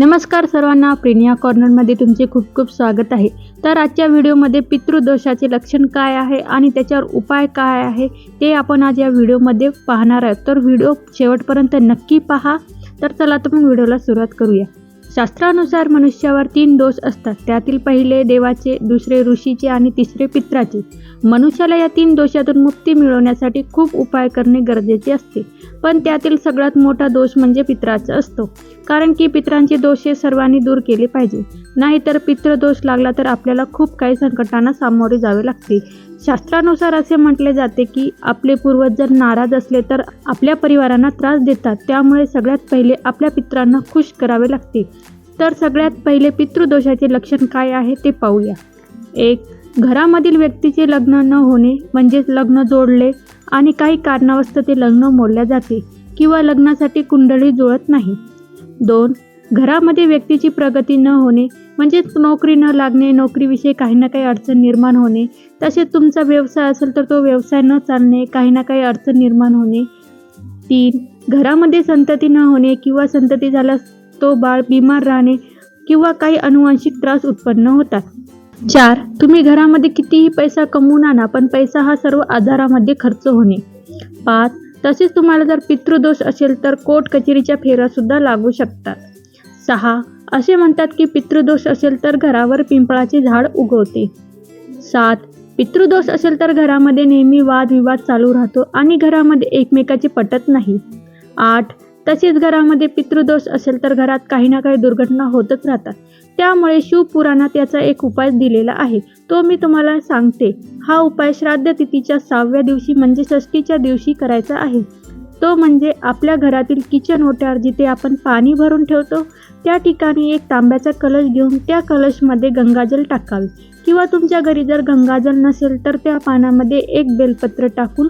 नमस्कार सर्वांना प्रिनिया कॉर्नरमध्ये तुमचे खूप खूप स्वागत आहे. तर आजच्या व्हिडिओमध्ये पितृदोषाचे लक्षण काय आहे आणि त्याच्यावर उपाय काय आहे ते आपण आज या व्हिडिओमध्ये पाहणार आहोत. तर व्हिडिओ शेवटपर्यंत नक्की पहा. तर चला तर मग व्हिडिओला सुरुवात करूया. शास्त्रानुसार मनुष्यावर तीन दोष असतात. त्यातील पहिले देवाचे दुसरे ऋषीचे आणि तिसरे पित्राचे. मनुष्याला या तीन दोषातून मुक्ती मिळवण्यासाठी खूप उपाय करणे गरजेचे असते. पण त्यातील सगळ्यात मोठा दोष म्हणजे पित्राचा असतो. कारण की पित्रांचे दोष हे सर्वांनी दूर केले पाहिजे. नाहीतर पितृदोष लागला तर आपल्याला खूप काही संकटांना सामोरे जावे लागते. शास्त्रानुसार असे म्हटले जाते की आपले पूर्वज जर नाराज असले तर आपल्या परिवारांना त्रास देतात. त्यामुळे सगळ्यात पहिले आपल्या पित्रांना खुश करावे लागते. तर सगळ्यात पहिले पितृदोषाचे लक्षण काय आहे ते पाहूया. एक घरामधील व्यक्तीचे लग्न न होणे म्हणजेच लग्न जोडले आणि काही कारणावस्तव ते लग्न मोडल्या जाते किंवा लग्नासाठी कुंडली जुळत नाही. दोन घरामध्ये व्यक्तीची प्रगती न होणे म्हणजेच नोकरी न लागणे नोकरीविषयी काही ना काही अडचण निर्माण होणे. तसेच तुमचा व्यवसाय असेल तर तो व्यवसाय न चालणे काही ना काही अडचण निर्माण होणे. तीन घरामध्ये संतती न होणे किंवा संतती झाल्यास तो बाळ बिमार राहणे किंवा काही अनुवांशिक त्रास उत्पन्न होतात. चार तुम्ही घरामध्ये कितीही पैसा कमवून आणा पण पैसा हा सर्व आजारामध्ये खर्च होणे. पाच तसेच तुम्हाला जर पितृदोष असेल तर कोर्ट कचेरीच्या फेऱ्यासुद्धा लागू शकतात. सहा असे म्हणतात की पितृदोष असेल तर घरावर पिंपळाचे झाड उगवते. सात पितृदोष असेल तर घरामध्ये नेहमी वादविवाद चालू राहतो आणि घरामध्ये एकमेकाचे पटत नाही. आठ तसेच घरामध्ये पितृदोष असेल तर घरात काही ना काही दुर्घटना होतच राहतात. त्यामुळे शिवपुराणात याचा एक उपाय दिलेला आहे. तो मी तुम्हाला सांगते. हा उपाय श्राद्ध तिथीच्या सहाव्या दिवशी म्हणजे षष्टीच्या दिवशी करायचा आहे. तो म्हणजे आपल्या घरातील किचन ओट्यावर जिथे आपण पाणी भरून ठेवतो त्या ठिकाणी एक तांब्याचा कलश घेऊन त्या कलशमध्ये गंगाजल टाकावे. किंवा तुमच्या घरी जर गंगाजल नसेल तर त्या पानामध्ये एक बेलपत्र टाकून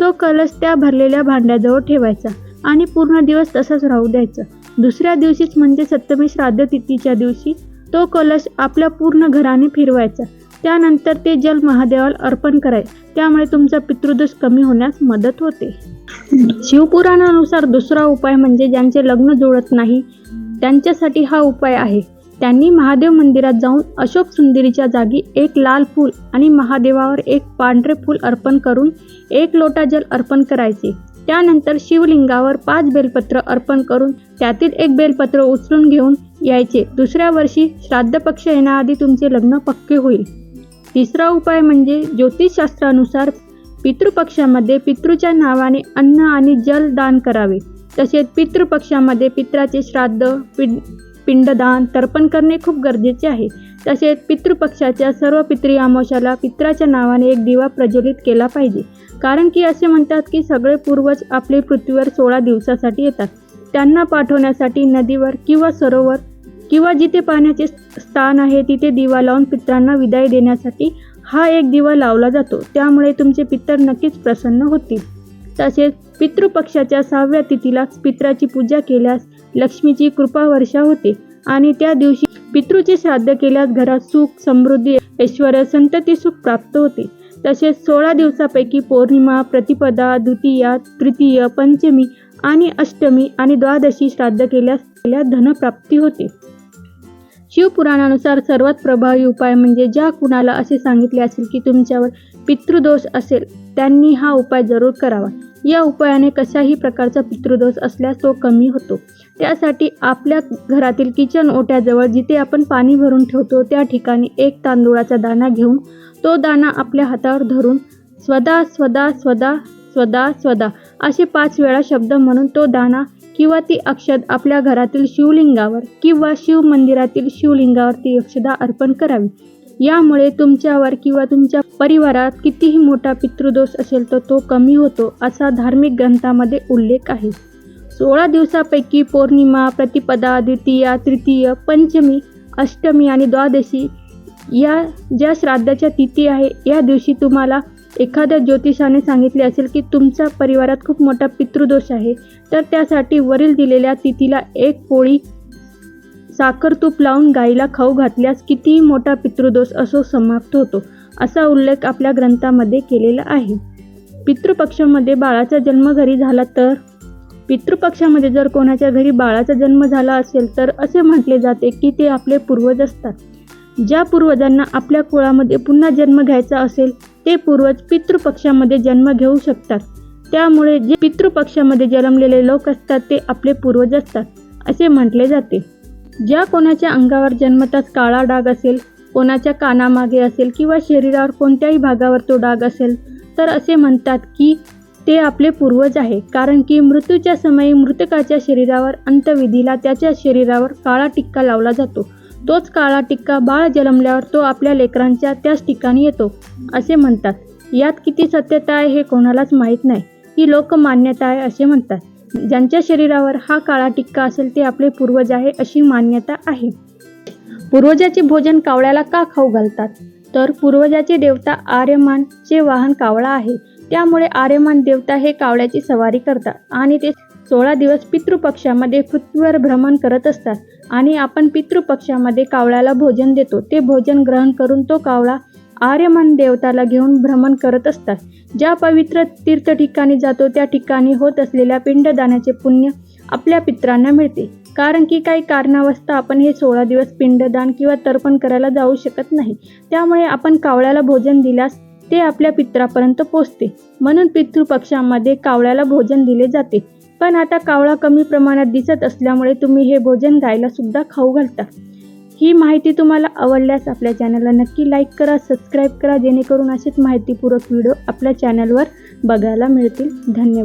तो कलश त्या भरलेल्या भांड्याजवळ ठेवायचा आणि पूर्ण दिवस तसाच राहू द्यायचं. दुसऱ्या दिवशीच म्हणजे सप्तमी श्राद्ध तिथीच्या दिवशी तो कलश आपल्या पूर्ण घराने फिरवायचा. त्यानंतर ते जल महादेवाला अर्पण कराय त्यामुळे तुमचा पितृदोष कमी होण्यास मदत होते. शिवपुराणानुसार दुसरा उपाय म्हणजे ज्यांचे लग्न जुळत नाही त्यांच्यासाठी हा उपाय आहे. त्यांनी महादेव मंदिरात जाऊन अशोक सुंदरीच्या जागी एक लाल फूल आणि महादेवावर एक पांढरे फूल अर्पण करून एक लोटा जल अर्पण करायचे. त्यानंतर शिवलिंगावर पाच बेलपत्र अर्पण करून त्यातील एक बेलपत्र उचलून घेऊन यायचे. दुसऱ्या वर्षी श्राद्ध पक्ष येण्याआधी तुमचे लग्न पक्के होईल. तिसरा उपाय म्हणजे ज्योतिषशास्त्रानुसार पितृपक्षामध्ये पितृच्या नावाने अन्न आणि जल दान करावे. तसेच पितृपक्षामध्ये पित्राचे श्राद्ध पिंड पिंडदान तर्पण करणे खूप गरजेचे आहे. तसेच पितृपक्षाच्या सर्व पितृ आमोशाला पित्राच्या नावाने एक दिवा प्रज्वलित केला पाहिजे. कारण की असे म्हणतात की सगळे पूर्वज आपले पृथ्वीवर सोळा दिवसासाठी येतात. त्यांना पाठवण्यासाठी नदीवर किंवा सरोवर किंवा जिथे पाण्याचे स्थान आहे तिथे दिवा लावून पित्रांना विदाई देण्यासाठी हा एक दिवा लावला जातो. त्यामुळे तुमचे पितर नक्कीच प्रसन्न होतील. तसेच पितृपक्षाच्या सहाव्या तिथीला पित्राची पूजा केल्यास लक्ष्मीची कृपा वर्षा होते. आणि त्या दिवशी पितृचे श्राद्ध केल्यास घरात सुख समृद्धी ऐश्वर संतती सुख प्राप्त होते. तसेच सोळा दिवसापैकी पौर्णिमा प्रतिपदा द्वितीया तृतीय पंचमी आणि अष्टमी आणि द्वादशी श्राद्ध केल्यास केल्यास धनप्राप्ती होते. शिवपुराणानुसार सर्वात प्रभावी उपाय म्हणजे ज्या कुणाला असे सांगितले असेल की तुमच्यावर पितृदोष असेल त्यांनी हा उपाय जरूर करावा. या उपायाने कशाही प्रकारचा पितृदोष असल्यास तो कमी होतो. त्यासाठी आपल्या घरातील किचन ओट्याजवळ जिथे आपण पाणी भरून ठेवतो त्या ठिकाणी एक तांदूळाचा दाणा घेऊन तो दाणा आपल्या हातावर धरून स्वदा स्वदा स्वदा स्वदा स्वदा असे पाच वेळा शब्द म्हणून तो दाणा किंवा ती अक्षद आपल्या घरातील शिवलिंगावर किंवा शिव मंदिरातील शिवलिंगावर ती अक्षदा अर्पण करावी. यामुळे तुमच्यावर किंवा तुमच्या परिवारात कितीही मोठा पितृदोष असेल तर तो कमी होतो असा धार्मिक ग्रंथामध्ये उल्लेख आहे. सोळा दिवसापैकी पौर्णिमा प्रतिपदा द्वितीया तृतीय पंचमी अष्टमी आणि द्वादशी या ज्या श्राद्धाच्या तिथी आहे या दिवशी तुम्हाला एखाद्या ज्योतिषाने सांगितले असेल की तुमच्या परिवारात खूप मोठा पितृदोष आहे तर त्यासाठी वरील दिलेल्या तिथीला एक पोळी साखर तूप लावून गाईला खाऊ घातल्यास कितीही मोठा पितृदोष असो समाप्त होतो असा उल्लेख आपल्या ग्रंथामध्ये केलेला आहे. पितृपक्षामध्ये बाळाचा जन्म घरी झाला तर? पितृपक्षामध्ये जर कोणाच्या घरी बाळाचा जन्म झाला असेल तर असे म्हटले जाते की ते आपले पूर्वज असतात. ज्या पूर्वजांना आपल्या कुळामध्ये पुन्हा जन्म घ्यायचा असेल ते पूर्वज पितृपक्षामध्ये जन्म घेऊ शकतात. त्यामुळे जे पितृपक्षामध्ये जन्मलेले लोक असतात ते आपले पूर्वज असतात असे म्हटले जाते. ज्या कोणाच्या अंगावर जन्मताच काळा डाग असेल कोणाच्या कानामागे असेल किंवा शरीरावर कोणत्याही भागावर तो डाग असेल तर असे म्हणतात की ते आपले पूर्वज आहे. कारण की मृत्यूच्या समयी मृतकाच्या शरीरावर अंतविधीला त्याच्या शरीरावर काळा टिक्का लावला जातो. तोच काळा टिक्का बाळ जन्मल्यावर तो आपल्या लेकरांच्या त्याच ठिकाणी येतो असे म्हणतात. यात किती सत्यता आहे हे कोणालाच माहीत नाही. ही लोकमान्यता आहे असे म्हणतात. ज्यांच्या शरीरावर हा काळा टिक्का असेल ते आपले पूर्वज आहे अशी मान्यता आहे. पूर्वजाचे भोजन कावळ्याला का खाऊ घालतात? तर पूर्वजाचे देवता आर्यमानचे वाहन कावळा आहे. त्यामुळे आर्यमान देवता हे कावळ्याची सवारी करतात आणि ते सोळा दिवस पितृपक्षामध्ये पृथ्वीवर भ्रमण करत असतात. आणि आपण पितृपक्षामध्ये कावळ्याला भोजन देतो. ते भोजन ग्रहण करून तो कावळा आर्यमान देवताला घेऊन भ्रमण करत असतात. ज्या पवित्र तीर्थ ठिकाणी जातो त्या ठिकाणी होत असलेल्या पिंडदानाचे पुण्य आपल्या पित्रांना मिळते. कारण की काही कारणावस्था आपण हे सोळा दिवस पिंडदान किंवा तर्पण करायला जाऊ शकत नाही. त्यामुळे आपण कावळ्याला भोजन दिल्यास ते आपल्या पित्रापर्यंत पोचते. म्हणून पितृपक्षामध्ये कावळ्याला भोजन दिले जाते. पण आता कावळा कमी प्रमाणात दिसत असल्यामुळे तुम्ही हे भोजन गायला सुद्धा खाऊ घालता. ही माहिती तुम्हाला आवडल्यास आपल्या चॅनलला नक्की लाईक करा सबस्क्राईब करा जेणेकरून अशीच माहितीपूरक व्हिडिओ आपल्या चॅनलवर बघायला मिळतील. धन्यवाद.